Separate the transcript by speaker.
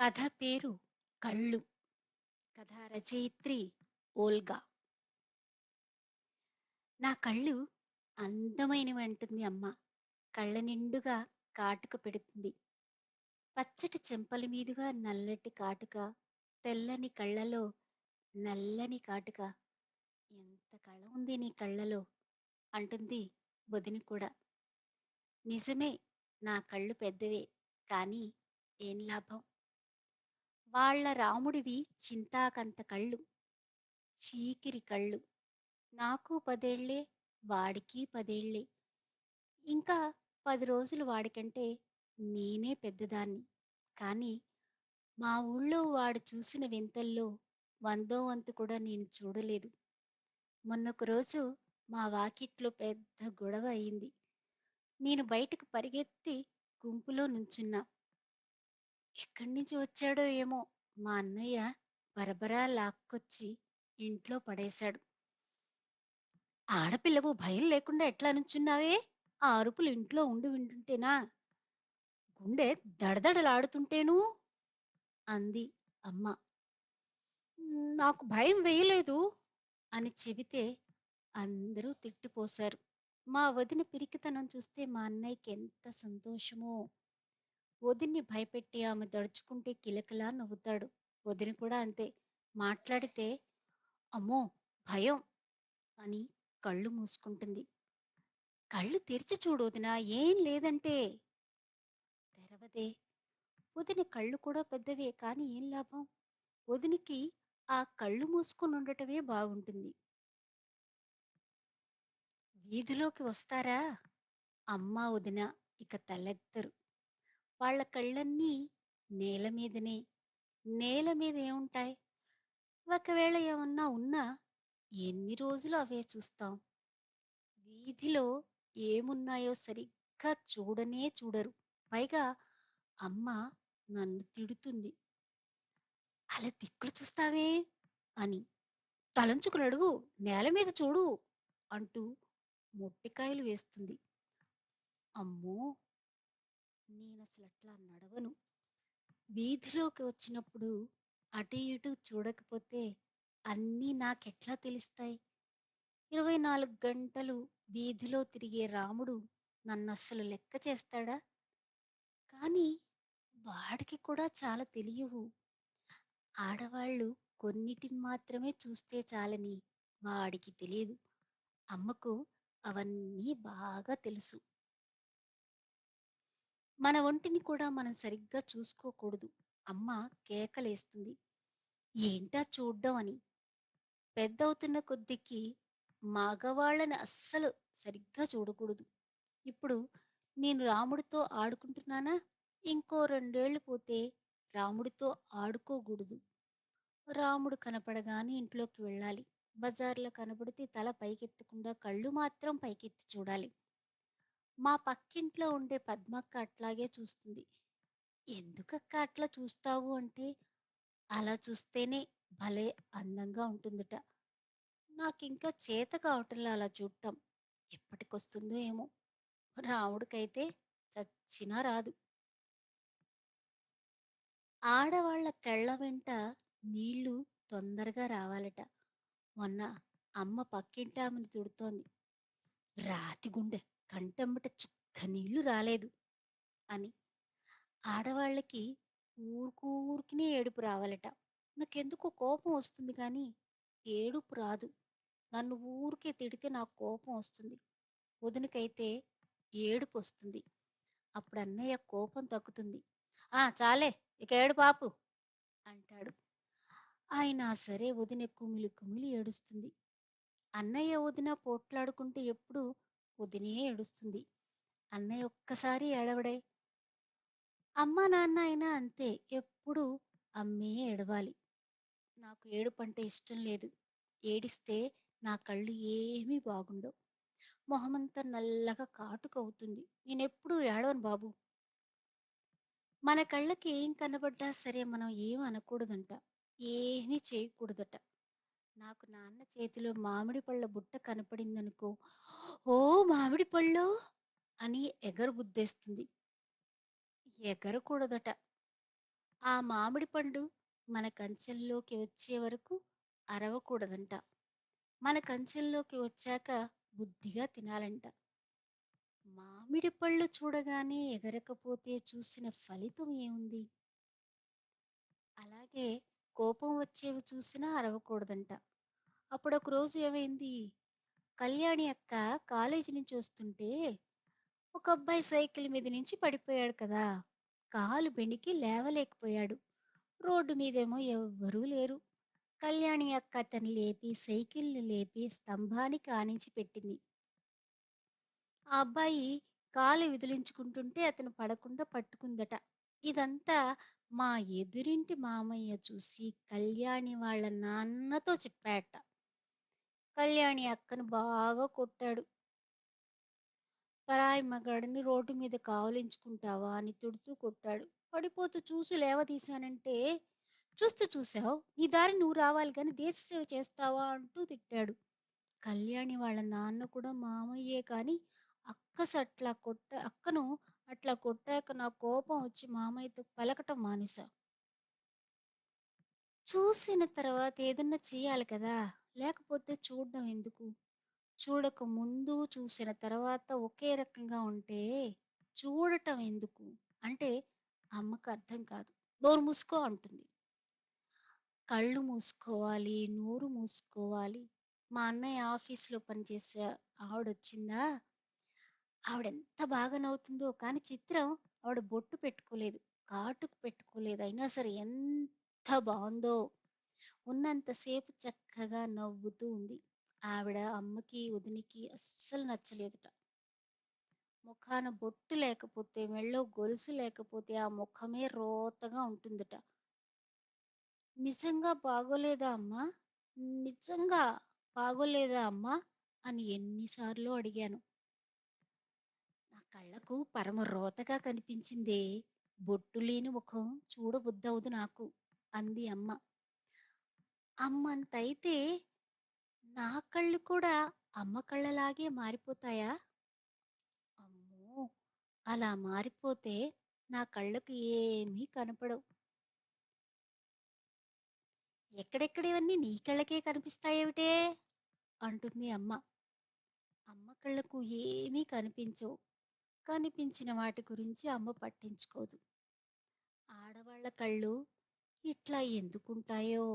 Speaker 1: కథ పేరు కళ్ళు. కథ రచయిత్రి ఓల్గా. నా కళ్ళు అందమైనవి అంటుంది అమ్మ. కళ్ళ నిండుగా కాటుక పెడుతుంది. పచ్చటి చెంపల మీదుగా నల్లటి కాటుక తెల్లని కళ్ళలో నల్లని కాటుక. ఎంత కళ ఉంది నీ కళ్ళలో అంటుంది వదిన కూడా. నిజమే నా కళ్ళు పెద్దవే కానీ ఏం లాభం? వాళ్ళ రాముడివి చింతాకంత కళ్ళు చీకిరి కళ్ళు. నాకు పదేళ్ళే వాడికి పదేళ్ళే ఇంకా పది రోజులు వాడికంటే నేనే పెద్దదాన్ని. కానీ మా ఊళ్ళో వాడు చూసిన వింతల్లో వందో వంతు కూడా నేను చూడలేదు. మొన్నొక రోజు మా వాకిట్లో పెద్ద గొడవ అయింది. నేను బయటకు పరిగెత్తి గుంపులో నుంచున్నా. ఎక్కడి నుంచి వచ్చాడో ఏమో మా అన్నయ్య బరబరా లాక్కొచ్చి ఇంట్లో పడేశాడు ఆడపిల్లవు భయం లేకుండా ఎట్లా నుంచున్నావే? ఆ అరుపులు ఇంట్లో ఉండి వింటుంటేనా? గుండె దడదడలాడుతుంటేను అంది అమ్మ. నాకు భయం వేయలేదు అని చెబితే అందరూ తిట్టిపోశారు. మా వదిన పిరికితనం చూస్తే మా అన్నయ్యకి ఎంత సంతోషమో! వదిన్ని భయపెట్టి ఆమె దడుచుకుంటే కిలకిలా నవ్వుతాడు. వదిన కూడా అంతే. మాట్లాడితే అమ్మో! భయం అని కళ్ళు మూసుకుంటుంది. కళ్ళు తెరిచి చూడు వదినా ఏం లేదంటే. తెరవదే. వదిన కళ్ళు కూడా పెద్దవే కానీ ఏం లాభం? వదినికి ఆ కళ్ళు మూసుకొని ఉండటమే బాగుంటుంది. వీధిలోకి వస్తారా? అమ్మ, వదిన ఇక తలెత్తరు. వాళ్ళ కళ్ళన్నీ నేల మీదనే. నేల మీద ఏముంటాయి? ఒకవేళ ఏమన్నా ఉన్నా ఎన్ని రోజులు అవే చూస్తాం. వీధిలో ఏమున్నాయో సరిగ్గా చూడనే చూడరు. పైగా అమ్మ నన్ను తిడుతుంది. అలా దిక్కులు చూస్తావే అని. తలంచుకుని అడుగు నేల మీద చూడు అంటూ మొట్టికాయలు వేస్తుంది. అమ్మో! నేనసలట్లా నడవను. వీధిలోకి వచ్చినప్పుడు అటు ఇటు చూడకపోతే అన్నీ నాకెట్లా తెలుస్తాయి? ఇరవై నాలుగు గంటలు వీధిలో తిరిగే రాముడు నన్ను అస్సలు లెక్క చేస్తాడా? కానీ వాడికి కూడా చాలా తెలియవు. ఆడవాళ్ళు కొన్నిటిని మాత్రమే చూస్తే చాలని వాడికి తెలియదు. అమ్మకు అవన్నీ బాగా తెలుసు. మన ఒంటిని కూడా మనం సరిగ్గా చూసుకోకూడదు. అమ్మ కేకలేస్తుంది. ఏంటా చూడ్డం అని. పెద్దవుతున్న కొద్దికి మగవాళ్ళని అస్సలు సరిగ్గా చూడకూడదు. ఇప్పుడు నేను రాముడితో ఆడుకుంటున్నానా? ఇంకో రెండేళ్ళు పోతే రాముడితో ఆడుకోకూడదు రాముడు కనపడగానే ఇంట్లోకి వెళ్ళాలి. బజార్లో కనపడితే తల పైకెత్తకుండా కళ్ళు మాత్రం పైకెత్తి చూడాలి. మా పక్కింట్లో ఉండే పద్మక్క అట్లాగే చూస్తుంది. ఎందుకక్క అట్లా చూస్తావు అంటే అలా చూస్తేనే భలే అందంగా ఉంటుందట. నాకింకా చేత కావటంలా అలా చూడటం. ఎప్పటికొస్తుందో ఏమో! రాముడికైతే చచ్చినా రాదు. ఆడవాళ్ళ కళ్ళ వెంట నీళ్ళు తొందరగా రావాలట. మొన్న అమ్మ పక్కింటామని తిడుతోంది. రాతి గుండె కంటెంబట చుక్క నీళ్ళు రాలేదు అని. ఆడవాళ్ళకి ఊరుకూరికినే ఏడుపు రావాలట. నాకెందుకు కోపం వస్తుంది కానీ ఏడుపు రాదు. నన్ను ఊరికే తిడితే నాకు కోపం వస్తుంది. వదినకైతే ఏడుపొస్తుంది. అప్పుడు అన్నయ్య కోపం తగ్గుతుంది. ఆ చాలే ఇక ఏడు పాపు అంటాడు. ఆయన సరే వదిన కుమిలి కుమిలి ఏడుస్తుంది. అన్నయ్య, వదిన పోట్లాడుకుంటే ఎప్పుడు పొద్దునే ఏడుస్తుంది. అన్నయ్య ఒక్కసారి ఏడవడే. అమ్మా, నాన్న అయినా అంతే ఎప్పుడు అమ్మే ఏడవాలి. నాకు ఏడుపంటే ఇష్టం లేదు. ఏడిస్తే నా కళ్ళు ఏమీ బాగుండవు. మొహమంతా నల్లగా కాటుకవుతుంది. నేనెప్పుడూ ఏడవను బాబు మన కళ్ళకి ఏం కనబడ్డా సరే మనం ఏం అనకూడదంట. ఏమీ చేయకూడదట. నాకు నాన్న చేతిలో మామిడి పళ్ళ బుట్ట కనపడిందనుకో ఓ మామిడి పళ్ళు? అని ఎగరబుద్దేస్తుంది. ఎగరకూడదట. ఆ మామిడి పండు మన కంచెల్లోకి వచ్చే వరకు అరవకూడదంట. మన కంచెల్లోకి వచ్చాక బుద్ధిగా తినాలంట. మామిడి పళ్ళు చూడగానే ఎగరకపోతే చూసిన ఫలితం ఏముంది? అలాగే కోపం వచ్చేవి చూసినా అరవకూడదంట. అప్పుడు ఒక రోజు ఏమైంది? కళ్యాణి అక్క కాలేజీ నుంచి వస్తుంటే ఒక అబ్బాయి సైకిల్ మీద నుంచి పడిపోయాడు కదా! కాలు బెణికి లేవలేకపోయాడు. రోడ్డు మీదేమో ఎవ్వరూ లేరు. కళ్యాణి అక్క అతను లేపి సైకిల్ని లేపి స్తంభానికి ఆనించి పెట్టింది. ఆ అబ్బాయి కాలు విదిలించుకుంటుంటే అతను పడకుండా పట్టుకుందట. ఇదంతా మా ఎదురింటి మామయ్య చూసి కళ్యాణి వాళ్ళ నాన్నతో చెప్పాట కళ్యాణి అక్కను బాగా కొట్టాడు. పరాయి మగాడిని రోడ్డు మీద కావలించుకుంటావా? అని తిడుతూ కొట్టాడు. పడిపోతూ చూసి లేవదీశానంటే చూస్తూ చూసావు నీ దారి నువ్వు రావాలి కానీ దేశ సేవ చేస్తావా? అంటూ తిట్టాడు. కళ్యాణి వాళ్ళ నాన్న కూడా మామయ్యే కానీ అక్కస అట్లా కొట్ట అక్కను అట్లా కొట్టాక నా కోపం వచ్చి మామయ్యతో పలకటం మానేశా చూసిన తర్వాత ఏదన్నా చేయాలి కదా? లేకపోతే చూడడం ఎందుకు? చూడక ముందు చూసిన తర్వాత ఒకే రకంగా ఉంటే చూడటం ఎందుకు? అంటే అమ్మకు అర్థం కాదు. నోరు మూసుకో అంటుంది. కళ్ళు మూసుకోవాలి నోరు మూసుకోవాలి. మా అన్నయ్య ఆఫీస్లో పనిచేసే ఆవిడ వచ్చిందా ఆవిడ ఎంత బాగా నవ్వుతుందో కానీ చిత్రం ఆవిడ బొట్టు పెట్టుకోలేదు. కాటుకు పెట్టుకోలేదు. అయినా సరే ఎంత బాగుందో ఉన్నంతసేపు చక్కగా నవ్వుతూ ఉంది. ఆవిడ అమ్మకి వదినికి అస్సలు నచ్చలేదుట. ముఖాన బొట్టు లేకపోతే మెళ్ళో గొలుసు లేకపోతే ఆ ముఖమే రోతగా ఉంటుందట. నిజంగా బాగోలేదా అమ్మా? నిజంగా బాగోలేదా అమ్మా? అని ఎన్నిసార్లు అడిగాను. నా కళ్ళకు పరమ రోతగా కనిపించిందే. బొట్టు లేని ముఖం చూడబుద్దవదు నాకు అంది అమ్మ. అమ్మంతైతే నా కళ్ళు కూడా అమ్మ కళ్ళలాగే మారిపోతాయా? అమ్మో! అలా మారిపోతే నా కళ్ళకు ఏమీ కనపడవు. ఎక్కడెక్కడివన్నీ నీ కళ్ళకే కనిపిస్తాయేమిటే? అంటుంది అమ్మ. అమ్మ కళ్ళకు ఏమీ కనిపించవు. కనిపించిన వాటి గురించి అమ్మ పట్టించుకోదు. ఆడవాళ్ళ కళ్ళు ఇట్లా ఎందుకుంటాయో?